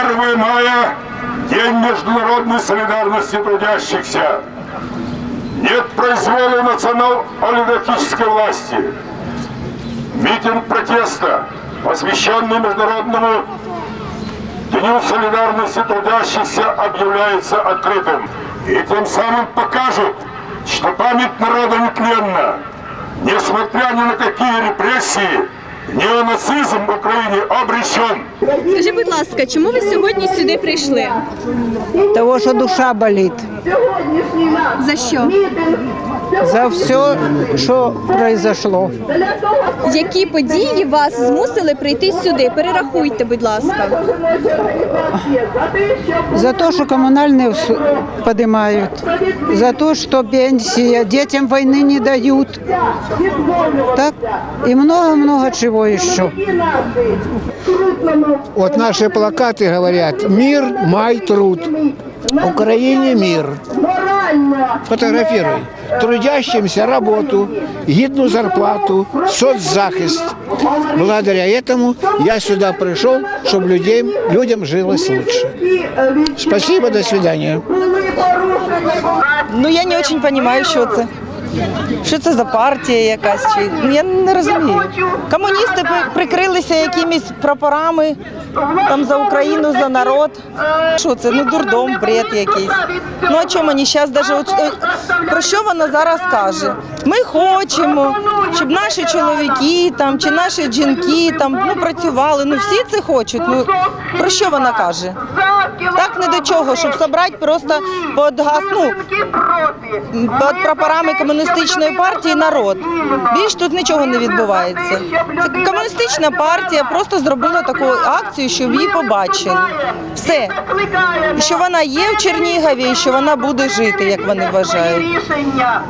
1 мая – День международной солидарности трудящихся. Нет произвола национал-олигархической власти. Митинг протеста, посвященный Международному Дню солидарности трудящихся, объявляется открытым. И тем самым покажет, что память народа нетленна. Несмотря ни на какие репрессии, неонацизм в Україні обречен. Скажи, будь ласка, чому ви сьогодні сюди прийшли? Того, що душа болить За що? За все, що произошло. Які події вас змусили прийти сюди? Перерахуйте, будь ласка. За те, що комунальні піднімають, за те, що пенсія, дітям війни не дають. Так? І много-много чого ще. Вот наши плакаты говорят «Мир, май, труд». Украине мир. Фотографируй. Трудящимся работу, гідну зарплату, соцзахист. Благодаря этому я сюда пришел, чтобы людям, людям жилось лучше. Спасибо, до свидания. Ну я не очень понимаю, що це. Що це за партія якась? Чи я не розумію. Комуністи прикрилися якимись прапорами там за Україну, за народ. Що це? Ну дурдом, бред якийсь. Ну а чому мені зараз от, е, про що вона зараз каже? Ми хочемо, щоб наші чоловіки там чи наші жінки там ну працювали. Ну всі це хочуть. Ну про що вона каже? Так не до чого, щоб собрати просто під газ, ну, під прапорами комуністичної партії народ. Більш тут нічого не відбувається. Це комуністична партія просто зробила таку акцію, щоб її побачили. Все. Що вона є в Чернігові, і що вона буде жити, як вони вважають. рішення.